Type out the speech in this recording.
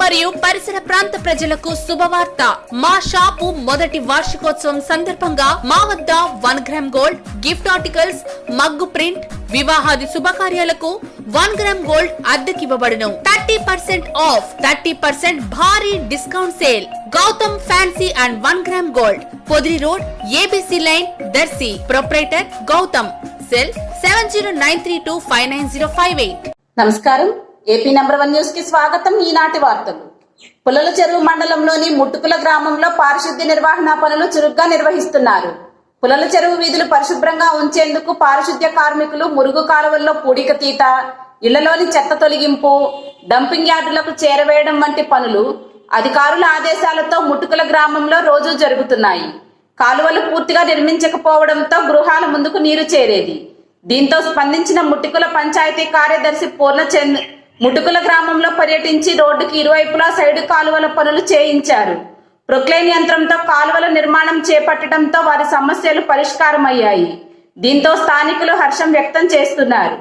మరియు పరిసర ప్రాంత ప్రజలకు శుభవార్త. మా షాపు మొదటి వార్షికోత్సవం సందర్భంగా మా వద్ద one gram gold gift articles mug print వివాహాది శుభకార్యాలకు one gram gold అద్దెకివ్వబడును. Thirty percent off thirty percent భారీ discount sale. Gautam fancy and one gram gold. Podili road ABC line Darsi. Proprietor Gautam. Cell seven zero nine three two five nine zero five eight. నమస్కారం. AP number one న్యూస్కి స్వాగతం ఈనాటి వార్తలు. పుల్లల చెరువు మండలంలోని ముట్టుకుల గ్రామంలో పారిశుద్ధ్య నిర్వహణ పనులు చురుగ్గా నిర్వహిస్తున్నారు. పుల్లల చెరువు వీధులు పరిశుభ్రంగా ఉంచేందుకు పారిశుద్ధ్య కార్మికులు మురుగు కాలువల్లో పూడిక తీత ఇళ్ళలోని చెత్త తొలగింపు డంపింగ్ యార్డులకు చేరవేయడం వంటి పనులు అధికారుల ఆదేశాలతో ముట్టుకుల గ్రామంలో రోజు జరుగుతున్నాయి. కాలువలు పూర్తిగా నిర్మించకపోవడంతో గృహాల ముందుకు నీరు చేరేది. దీంతో స్పందించిన ముట్టుకుల పంచాయతీ కార్యదర్శి పూర్ణచంద్ ముటుకుల గ్రామంలో పర్యటించి రోడ్డుకి ఇరువైపులా సైడు కాలువల పనులు చేయించారు. ప్రొక్లైన్ యంత్రంతో కాలువల నిర్మాణం చేపట్టడంతో వారి సమస్యలు పరిష్కారమయ్యాయి. దీంతో స్థానికులు హర్షం వ్యక్తం చేస్తున్నారు.